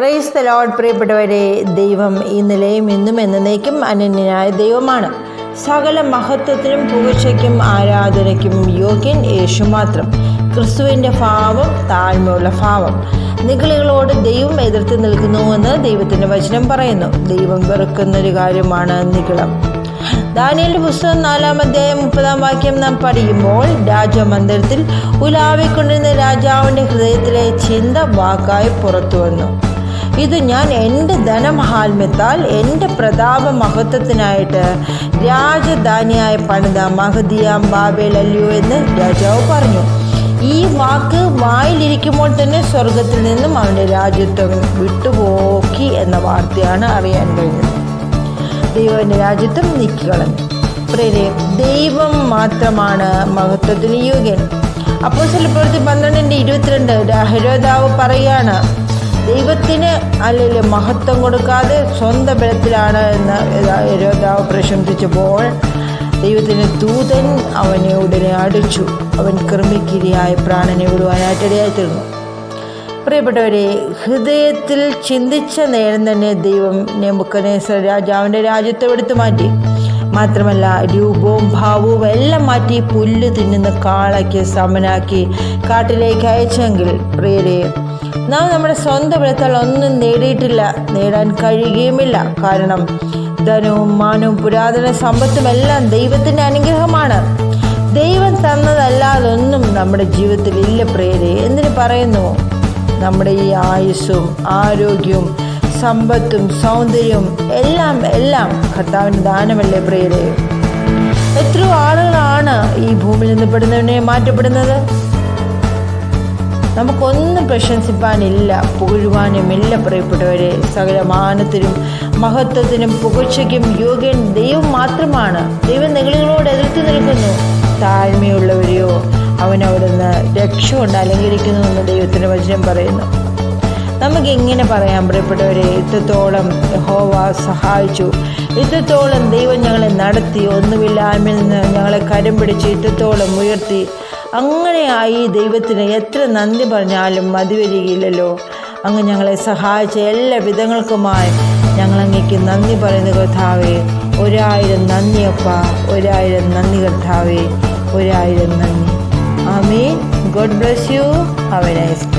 Praise the load പ്രിയപ്പെട്ടവരെ. ദൈവം ഇന്നലെയും ഇന്നും എന്നേക്കും അനന്യനായ ദൈവമാണ്. സകല മഹത്വത്തിനും പുകഴ്ചയ്ക്കും ആരാധനയ്ക്കും യോഗ്യൻ യേശു മാത്രം. ക്രിസ്തുവിന്റെ ഭാവം താഴ്മയുള്ള ഭാവം. നിഗളികളോട് ദൈവം എതിർത്ത് നിൽക്കുന്നുവെന്ന് ദൈവത്തിന്റെ വചനം പറയുന്നു. ദൈവം വെറുക്കുന്നൊരു കാര്യമാണ് നിഗളം. ദാനിയുടെ പുസ്തകം നാലാം അധ്യായം മുപ്പതാം വാക്യം നാം പഠിക്കുമ്പോൾ രാജമന്ദിരത്തിൽ ഉലാവിക്കൊണ്ടിരുന്ന രാജാവിന്റെ ഹൃദയത്തിലെ ചിന്ത വാക്കായി പുറത്തു വന്നു ഇത് ഞാൻ എന്റെ ധനമഹാത്മ്യത്താൽ എന്റെ പ്രതാപ മഹത്വത്തിനായിട്ട് രാജധാനിയായ പണിത മഹദിയാം ബാബേൽ അല്ലയോ എന്ന് രാജാവ് പറഞ്ഞു. ഈ വാക്ക് വായിലിരിക്കുമ്പോൾ തന്നെ സ്വർഗത്തിൽ നിന്നും അവന്റെ രാജ്യത്വം വിട്ടുപോക്കി എന്ന വാർത്തയാണ് അറിയാൻ കഴിഞ്ഞത്. ദൈവന്റെ രാജ്യത്വം നീക്കിക്കളഞ്ഞു. പ്രിയരെ ദൈവം മാത്രമാണ് മഹത്വത്തിന് യോഗ്യൻ. അപ്പോൾ ചിലപ്പോഴത്തെ പന്ത്രണ്ടിന്റെ ഇരുപത്തിരണ്ട് ഹരോദാവ് പറയാണ് ദൈവത്തിന് അല്ലെങ്കിൽ മഹത്വം കൊടുക്കാതെ സ്വന്തം ബലത്തിലാണ് എന്ന് രോഗാവ് പ്രശംസിച്ചപ്പോൾ ദൈവത്തിന് ദൂതൻ അവനെ ഉടനെ അടിച്ചു. അവൻ കൃമിക്കിരിയായ പ്രാണനെ വിടുവാനായിട്ടിടയായി തീർന്നു പ്രിയപ്പെട്ടവരെ ഹൃദയത്തിൽ ചിന്തിച്ച നേരം തന്നെ ദൈവം നെമുക്കനേശ്വര രാജാവിന്റെ രാജ്യത്തെ എടുത്തു മാറ്റി? മാത്രമല്ല രൂപവും ഭാവവും എല്ലാം മാറ്റി പുല്ല് തിന്നുന്ന കാളയ്ക്ക് സമനാക്കി കാട്ടിലേക്ക് അയച്ചെങ്കിൽ പ്രിയരെ നാം നമ്മുടെ സ്വന്തം ബലത്താൽ ഒന്നും നേടിയിട്ടില്ല നേടാൻ കഴിയുകയുമില്ല. കാരണം ധനവും മാനവും പുരാതന സമ്പത്തും എല്ലാം ദൈവത്തിന്റെ അനുഗ്രഹമാണ്. ദൈവം തന്നതല്ലാതൊന്നും നമ്മുടെ ജീവിതത്തിൽ ഇല്ല പ്രിയരെ. എന്തിനു പറയുന്നു? നമ്മുടെ ഈ ആയുസ്സും ആരോഗ്യവും സമ്പത്തും സൗന്ദര്യവും എല്ലാം എല്ലാം കർത്താവിന്റെ ദാനമല്ലേ പ്രിയരെ? എത്ര ആളുകളാണ് ഈ ഭൂമിയിൽ നിന്ന് പെടുന്നവനെ മാറ്റപ്പെടുന്നത്. നമുക്കൊന്നും പ്രശംസിപ്പാനില്ല പുകഴുവാനുമില്ല പ്രിയപ്പെട്ടവരെ. സകല മാനത്തിനും മഹത്വത്തിനും പുകഴ്ചയ്ക്കും യോഗ്യൻ ദൈവം മാത്രമാണ്. ദൈവം നിങ്ങളോട് എതിർത്ത് നിൽക്കുന്നു. താഴ്മയുള്ളവരെയോ അവൻ അവിടുന്ന് രക്ഷ കൊണ്ട് അലങ്കരിക്കുന്നു എന്ന് ദൈവത്തിന്റെ വചനം പറയുന്നു. നമുക്ക് എങ്ങനെ പറയാം പ്രിയപ്പെട്ടവരെ ഇത്രത്തോളം ഹോവ സഹായിച്ചു. ഇത്രത്തോളം ദൈവം ഞങ്ങളെ നടത്തി ഒന്നുമില്ലായ്മയിൽ നിന്ന് ഞങ്ങളെ കരം പിടിച്ച് ഇത്രത്തോളം ഉയർത്തി. അങ്ങനെയായി ദൈവത്തിന് എത്ര നന്ദി പറഞ്ഞാലും മതി വരികയില്ലല്ലോ അങ്ങ് ഞങ്ങളെ സഹായിച്ച എല്ലാ വിധങ്ങൾക്കുമായി ഞങ്ങളങ്ങേക്ക് നന്ദി പറയുന്ന കർത്താവേ. ഒരായിരം നന്ദിയപ്പ ഒരായിരം നന്ദി കർത്താവേ. ഒരായിരം നന്ദി. ആമീൻ. God bless you. Have a nice